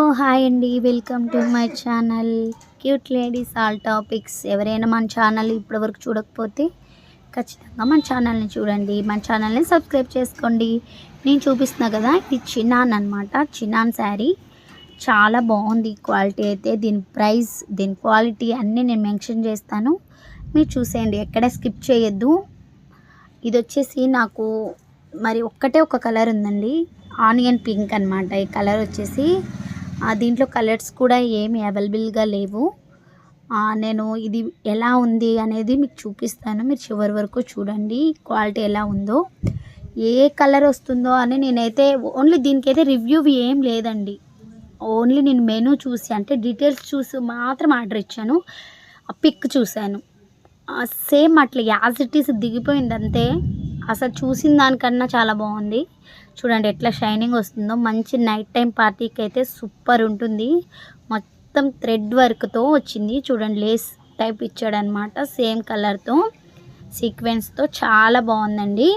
ఓ hi అండి welcome to my channel. Cute ladies all topics. ఎవరైనా మన ఛానల్ ఇప్పటివరకు చూడకపోతే ఖచ్చితంగా మన ఛానల్ని చూడండి. మన ఛానల్ని సబ్స్క్రైబ్ చేసుకోండి. నేను చూపిస్తున్నా కదా ఇది చినాన్ అనమాట చినాన్ శారీ. చాలా బాగుంది క్వాలిటీ అయితే. దీని ప్రైస్ దీని క్వాలిటీ అన్నీ నేను మెన్షన్ చేస్తాను. మీరు చూసేయండి ఎక్కడ స్కిప్ చేయొద్దు. ఇది వచ్చేసి నాకు మరి ఒక్కటే ఒక కలర్ ఉందండి. ఆనియన్ పింక్ అనమాట ఈ కలర్ వచ్చేసి దీంట్లో కలర్స్ కూడా ఏమి అవైలబుల్గా లేవు. నేను ఇది ఎలా ఉంది అనేది మీకు చూపిస్తాను. మీరు చివరి వరకు చూడండి క్వాలిటీ ఎలా ఉందో. ఏ కలర్ వస్తుందో అని నేనైతే ఓన్లీ దీనికైతే రివ్యూ ఏం లేదండి. ఓన్లీ నేను మెనూ చూసి అంటే డీటెయిల్స్ చూసి మాత్రం ఆర్డర్ ఇచ్చాను. ఆ పిక్ చూశాను. సేమ్ అట్లా యాజ్ ఇట్ ఈస్ దిగిపోయింది అంతే అసలు చూసిన దానికన్నా చాలా బాగుంది. చూడండి ఎట్లా షైనింగ్ వస్తుందో. మంచి నైట్ టైం పార్టీకి అయితే సూపర్ ఉంటుంది. మొత్తం థ్రెడ్ వర్క్తో వచ్చింది. చూడండి లేస్ టైప్ ఇచ్చాడనమాట. సేమ్ కలర్తో సీక్వెన్స్తో చాలా బాగుందండి.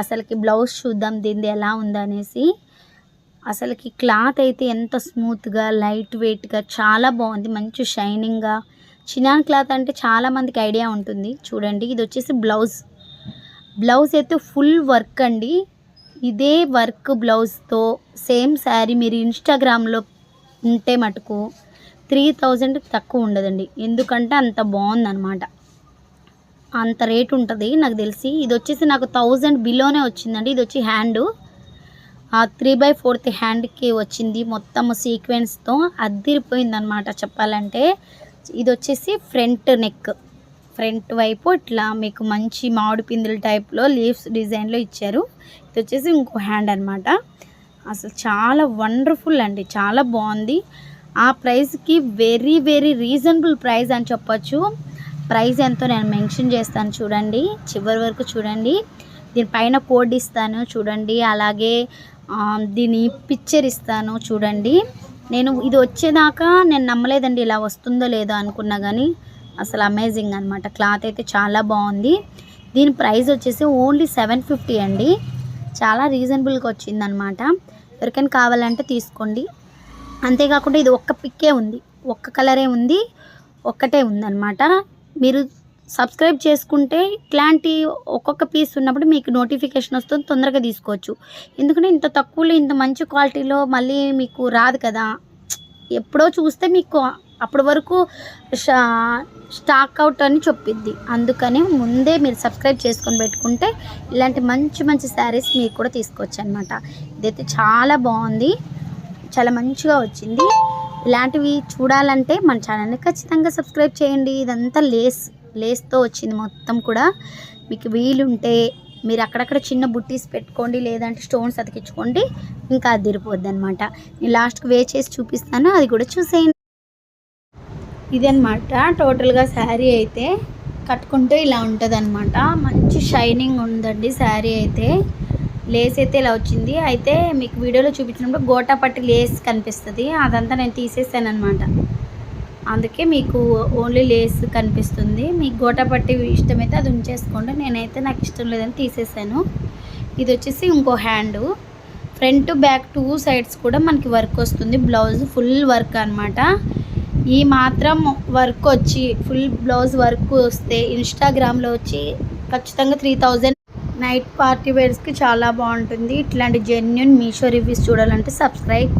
అసలుకి బ్లౌజ్ చూద్దాం దీనిది ఎలా ఉందనేసి. అసలుకి క్లాత్ అయితే ఎంత స్మూత్గా లైట్ వెయిట్గా చాలా బాగుంది. మంచి షైనింగ్గా. చినాన్ క్లాత్ అంటే చాలామందికి ఐడియా ఉంటుంది. చూడండి ఇది వచ్చేసి బ్లౌజ్ బ్లౌజ్ అయితే ఫుల్ వర్క్ అండి. ఇదే వర్క్ బ్లౌజ్తో. సేమ్ శారీ మీరు ఇన్స్టాగ్రామ్లో ఉంటే మటుకు త్రీ థౌజండ్ తక్కువ ఉండదండి. ఎందుకంటే అంత బాగుందన్నమాట. అంత రేట్ ఉంటుంది నాకు తెలిసి. ఇది వచ్చేసి నాకు థౌజండ్ బిలోనే వచ్చిందండి. ఇది వచ్చి హ్యాండ్. ఆ త్రీ బై ఫోర్త్ హ్యాండ్కి వచ్చింది మొత్తం సీక్వెన్స్తో. అద్దిరిపోయింది చెప్పాలంటే. ఇది వచ్చేసి ఫ్రంట్ నెక్. ఫ్రంట్ వైపు ఇట్లా మీకు మంచి మామిడి పిందుల టైప్లో లీవ్స్ డిజైన్లో ఇచ్చారు. ఇది వచ్చేసి ఇంకో హ్యాండ్ అనమాట అసలు చాలా వండర్ఫుల్ అండి. చాలా బాగుంది. ఆ ప్రైస్కి వెరీ వెరీ రీజనబుల్ ప్రైస్ అని చెప్పొచ్చు. ప్రైస్ ఎంతో నేను మెన్షన్ చేస్తాను చూడండి. చివరి వరకు చూడండి. దీనిపైన కోడ్ ఇస్తాను చూడండి. అలాగే దీని పిక్చర్ ఇస్తాను చూడండి. నేను ఇది వచ్చేదాకా నేను నమ్మలేదండి ఇలా వస్తుందో లేదో అనుకున్నా కానీ అసలు అమేజింగ్ అనమాట క్లాత్ అయితే చాలా బాగుంది. దీని ప్రైస్ వచ్చేసి ఓన్లీ సెవెన్ ఫిఫ్టీ అండి. చాలా రీజనబుల్గా వచ్చిందనమాట ఎవరికైనా కావాలంటే తీసుకోండి. అంతేకాకుండా ఇది ఒక్క పిక్కే ఉంది. ఒక్క కలరే ఉంది. ఒక్కటే ఉందన్నమాట. మీరు సబ్స్క్రైబ్ చేసుకుంటే ఇట్లాంటి ఒక్కొక్క పీస్ ఉన్నప్పుడు మీకు నోటిఫికేషన్ వస్తుంది. తొందరగా తీసుకోవచ్చు. ఎందుకంటే ఇంత తక్కువలో ఇంత మంచి క్వాలిటీలో మళ్ళీ మీకు రాదు కదా. ఎప్పుడో చూస్తే మీకు అప్పటి వరకు షా- స్టాక్ అవుట్ అని చెప్పిద్ది. అందుకని ముందే మీరు సబ్స్క్రైబ్ చేసుకొని పెట్టుకుంటే ఇలాంటి మంచి మంచి శారీస్ మీకు కూడా తీసుకోవచ్చు అనమాట ఇదైతే చాలా బాగుంది. చాలా మంచిగా వచ్చింది. ఇలాంటివి చూడాలంటే మన ఛానల్ని ఖచ్చితంగా సబ్స్క్రైబ్ చేయండి. ఇదంతా లేస్ లేస్తో వచ్చింది మొత్తం కూడా. మీకు వీలుంటే మీరు అక్కడక్కడ చిన్న బుట్టీస్ పెట్టుకోండి లేదంటే స్టోన్స్ అతికించుకోండి ఇంకా అది తిరిపోద్ది అనమాట నేను లాస్ట్కి వే చేసి చూపిస్తాను. అది కూడా చూసేయండి. ఇదనమాట టోటల్గా శారీ అయితే కట్టుకుంటే ఇలా ఉంటుంది అనమాట మంచి షైనింగ్ ఉందండి శారీ అయితే. లేస్ అయితే ఇలా వచ్చింది. అయితే మీకు వీడియోలో చూపించినప్పుడు గోటా పట్టి లేస్ కనిపిస్తుంది. అదంతా నేను తీసేసాను అనమాట అందుకే మీకు ఓన్లీ లేస్ కనిపిస్తుంది. మీకు గోటా పట్టి ఇష్టమైతే అది ఉంచేసుకోండి. నేనైతే నాకు ఇష్టం లేదని తీసేసాను. ఇది వచ్చేసి ఇంకో hand. Front back two sides కూడా మనకి వర్క్ వస్తుంది. బ్లౌజ్ ఫుల్ వర్క్ అనమాట ఈ మాత్రం వర్క్ వచ్చి ఫుల్ బ్లౌజ్ వర్క్ వస్తే ఇన్స్టాగ్రామ్లో వచ్చి ఖచ్చితంగా త్రీ థౌజండ్ నైట్ పార్టీ వేర్స్కి చాలా బాగుంటుంది. ఇట్లాంటి జెన్యున్ మీషో రివ్యూస్ చూడాలంటే సబ్స్క్రైబ్